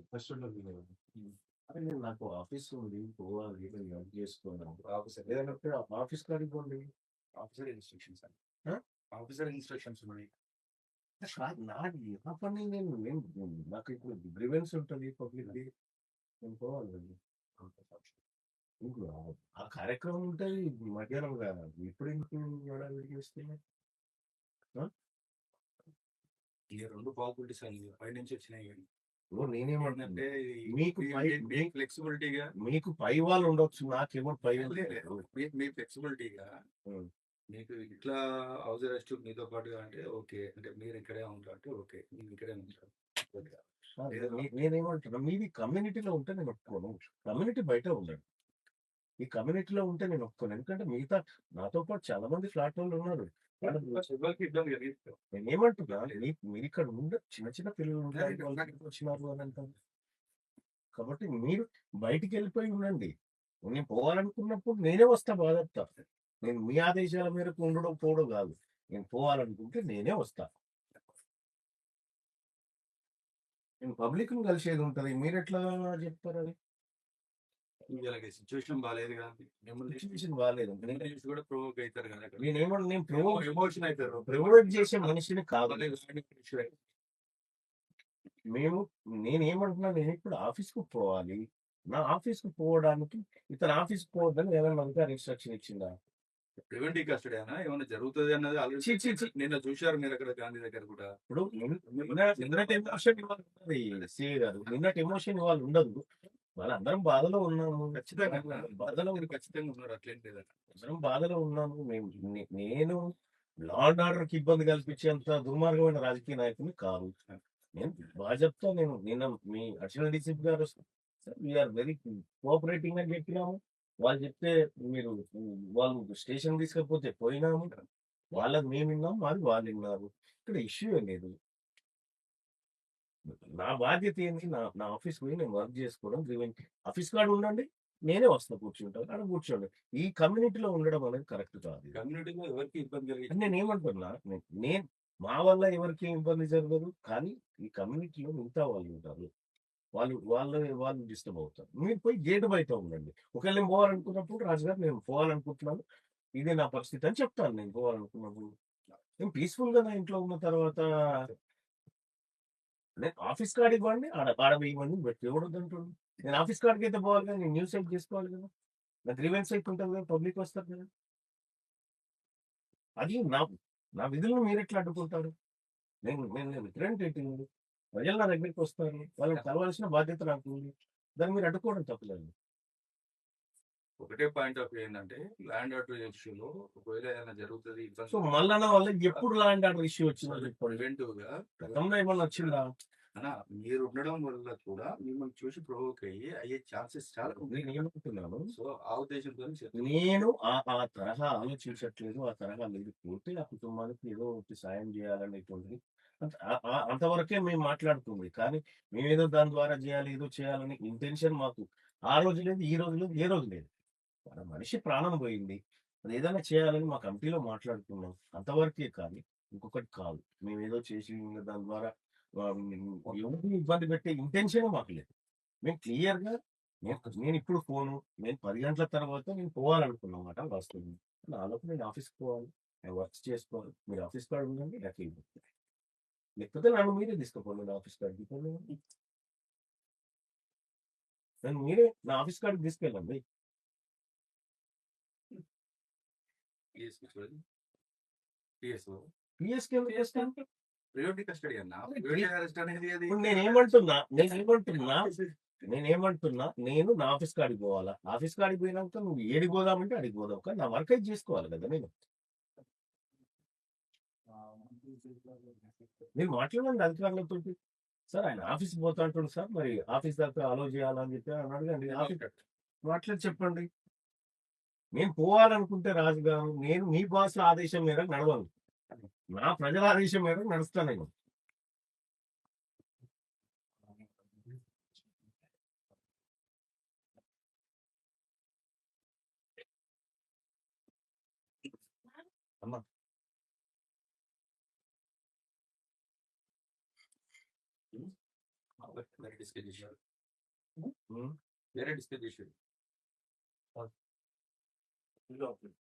కదా. అరే నేను నాకు ఆఫీస్ ఉంది పోవాలి నేను వర్క్ చేసుకోవాలి ఆఫీసర్ లేదంటే ఆఫీస్ కాడికి పోండి ఆఫీసర్ ఇన్స్ట్రక్షన్స్ అండి? ఆఫీసర్ ఇన్స్ట్రక్షన్స్ ఉన్నాయి నాది నా పని నేను నేను నాకు ఇప్పుడు గ్రివెన్స్ ఉంటుంది పబ్లిక్ది నేను పోవాలి కదా. ఇప్పుడు ఆ- కార్యక్రమం ఉంటుంది మధ్యాహ్నం కదా. ఇప్పుడు హడావిడి చేస్తే ఈ రెండు పాసిబిలిటీస్ అండి పై నుంచి వచ్చినాయి. నేనేమంటే మీకు పై- మీ ఫ్లెక్సిబిలిటీగా మీకు పై వాళ్ళు ఉండొచ్చు నాకేమో పై. మీ ఫ్లెక్సిబిలిటీగా. మీకు ఇట్లా హౌస్ అరెస్ట్ మీతో పాటుగా అంటే ఓకే అంటే మీరు ఇక్కడే ఉంటారు అంటే ఓకే నేను ఇక్కడే ఉంటాను. నేనేమంటున్నా మీది కమ్యూనిటీలో ఉంటే నేను ఒప్పుకోను. కమ్యూనిటీ బయట ఉండండి. ఈ కమ్యూనిటీలో ఉంటే నేను ఒప్పుకోను. ఎందుకంటే మిగతా నాతో పాటు చాలా మంది ఫ్లాట్ వాళ్ళు ఉన్నారు. వాళ్ళు- ఎవరికి ఇబ్బంది కలిగిస్తుంది నేను ఏమంటున్నా మీ- మీరు ఇక్కడ ఉండ చిన్న చిన్న పిల్లలు వచ్చినారు అని అంటారు? కాబట్టి మీరు బయటికి వెళ్ళిపోయి ఉండండి. నేను పోవాలనుకున్నప్పుడు నేనే వస్తా బాధపడతా. నేను మీ ఆదేశాల మేరకు ఉండడం పోవడం కాదు. నేను పోవాలనుకుంటే నేనే వస్తా. నేను పబ్లిక్ను కలిసేది ఉంటది. మీరు ఎట్లా చెప్తారు అది? వీళ్ళకి సిచ్యువేషన్ బాగాలేదు కదా సిచ్యువేషన్ బాగాలేదు నేను చూసి కూడా ప్రొవోక్ అవుతారు కదా. నేను ఏమన్నా నేను ప్రొవోక్ ఎమోషన్ అవుతారు. ప్రొవోక్ చేసే మనిషిని కాదు. మేము నేను ఏమంటున్నా నేను ఇప్పుడు ఆఫీస్కు పోవాలి? నా ఆఫీస్కు పోవడానికి ఇతను ఆఫీస్కు పోవద్దని ఏమైనా అధికారి ఇన్స్ట్రక్షన్ ఇచ్చిందా? ప్రివెంటివ్ కస్టడీ అయినా ఏమైనా జరుగుతుంది అన్నది ఛీ. నిన్న చూశారు మీరు అక్కడ గాంధీ దగ్గర కూడా. ఇప్పుడు నిన్న- నిన్న- నిన్నటి ఎమోషన్ గారు నిన్నటి ఎమోషన్ ఇవాళ ఉండదు. వాళ్ళందరం బాధలో ఉన్నాము. ఖచ్చితంగా. బాధలో మీరు ఖచ్చితంగా ఉన్నారు అట్లేం అందరం బాధలో ఉన్నాము. మేము నే- నేను లా అండ్ ఆర్డర్కి ఇబ్బంది కల్పించేంత దుర్మార్గమైన రాజకీయ నాయకుని కాదు. నేను చెప్తా నేను నిన్న మీ అడిషనల్ డీసీపీ గారు వీఆర్ వెరీ కోఆపరేటింగ్ అని చెప్పినాము. వాళ్ళు చెప్తే మీరు వాళ్ళు స్టేషన్ తీసుకపోతే పోయినాము. వాళ్ళది మేము విన్నాం మాది వాళ్ళు విన్నారు ఇక్కడ ఇష్యూ లేదు. నా బాధ్యత ఏంటి నా నా ఆఫీస్ పోయి నేను వర్క్ చేసుకోవడం ప్రివెంట్ ఆఫీస్ కాడ ఉండండి నేనే వస్తా కూర్చుంటాను అక్కడ కూర్చోండి. ఈ కమ్యూనిటీలో ఉండడం అనేది కరెక్ట్ కాదు కమ్యూనిటీలో ఎవరికి ఇబ్బంది అంటే నేను ఏమంటున్నా నేను మా వల్ల ఎవరికి ఇబ్బంది జరగదు కానీ ఈ కమ్యూనిటీలో మిగతా వాళ్ళు ఉంటారు. వాళ్ళు వాళ్ళు వాళ్ళు డిస్టర్బ్ అవుతారు. మీరు పోయి గేట్ బయట ఉండండి. ఒకవేళ నేను పోవాలనుకున్నప్పుడు రాజుగారు నేను పోవాలనుకుంటున్నాను ఇదే నా పరిస్థితి అని చెప్తాను నేను పోవాలనుకున్నప్పుడు. నేను పీస్ఫుల్గా నా ఇంట్లో ఉన్న తర్వాత నేను ఆఫీస్ కార్డు ఇవ్వండి ఆడ ఆడ ఇవ్వండి పెట్టి ఇవ్వడద్దు అంటుండు నేను ఆఫీస్ కార్డుకి అయితే పోవాలి కదా నేను న్యూస్ సైట్ చేసుకోవాలి కదా. నా గ్రీవెన్స్ అయితే ఉంటుంది కదా పబ్లిక్ వస్తారు కదా. అది నా నా విధులను మీరు ఎట్లా అడ్డుకుంటారు? నేను నేను నేను రిప్రజెంటేటివ్ ప్రజలు నా దగ్గరికి వస్తారు వాళ్ళని కలవాల్సిన బాధ్యత నాకు ఉంది. దాన్ని మీరు అడ్డుకోవడం తప్పలేదు ఒకటే పాయింట్ ఆఫ్ వ్యూ ఏంటంటే ల్యాండ్ ఆర్డర్ ఇష్యూలో ఒకవేళ ఏదైనా జరుగుతుంది సో వల్ల ఎప్పుడు ల్యాండ్ ఆర్డర్ ఇష్యూ వచ్చిందో ప్రివెంటివ్గా గతంలో ఏమన్నా వచ్చిందా? అన్నా, మీరు ఉండడం వల్ల కూడా మిమ్మల్ని చూసి ప్రొవోక్ అయ్యి అయ్యే ఛాన్సెస్ చాలా నేను సో ఆ ఉద్దేశంతో నేను ఆ ఆ తరహా ఆలోచించట్లేదు ఆ తరహా లేదు. పూర్తి ఆ కుటుంబానికి ఏదో ఒకటి సాయం చేయాలనేటువంటిది. అంతవరకే మేము మాట్లాడుతుంది. కానీ మేమేదో దాని ద్వారా చేయాలి ఏదో చేయాలని ఇంటెన్షన్ మాకు. ఆ రోజు లేదు ఈ రోజు లేదు ఏ రోజు లేదు. మన మనిషి ప్రాణం పోయింది. అది ఏదైనా చేయాలని మా కమిటీలో మాట్లాడుకున్నాం. అంతవరకే కానీ ఇంకొకటి కాదు. మేము ఏదో చేసి దాని ద్వారా ఆ, ఎవరిని ఇబ్బంది పెట్టే ఇంటెన్షన్ మాకు లేదు. మేము క్లియర్గా నేను నేను ఇప్పుడు పోను నేను పది గంటల తర్వాత నేను పోవాలనుకున్నమాట వస్తుంది నాలోపు నేను ఆఫీస్కి పోవాలి నేను వర్క్ చేసుకోవాలి. మీరు ఆఫీస్ కార్డు ఉండండి నాకు లేకపోతే నన్ను మీరే తీసుకోపోండి నా ఆఫీస్ కార్డు తీసుకోండి నన్ను మీరే నా ఆఫీస్ కార్డు తీసుకెళ్ళండి. కస్టడీ అన్న అదే ప్రివెంటివ్ అరెస్ట్ అనేది అది ఇప్పుడు నేను నా ఆఫీస్ కాడికి పోవాలా ఆఫీస్ కాడికి పోయినాక నువ్వు ఏడికి పోదామంటే అడిగి పోదాం కానీ నా వర్క్ అయితే చేసుకోవాలి కదా నేను మీరు మాట్లాడండి అధికారులతో సార్ ఆయన ఆఫీస్ పోతా అంటుండు సార్ మరి ఆఫీస్ దాకా అలో చేయాలని చెప్పి అని అడగండి ఆఫీస్ మాట్లాడి చెప్పండి నేను పోవాలనుకుంటే రాజుగారు నేను మీ బాస్ ఆదేశం మేరకు నడవను. నా ప్రజల ఆదేశం మేరకు నడుస్తాను నేను. అమ్మా. వేరే డిస్కస్ చేశారు. వేరే డిస్కస్ చేశారు. Lovely.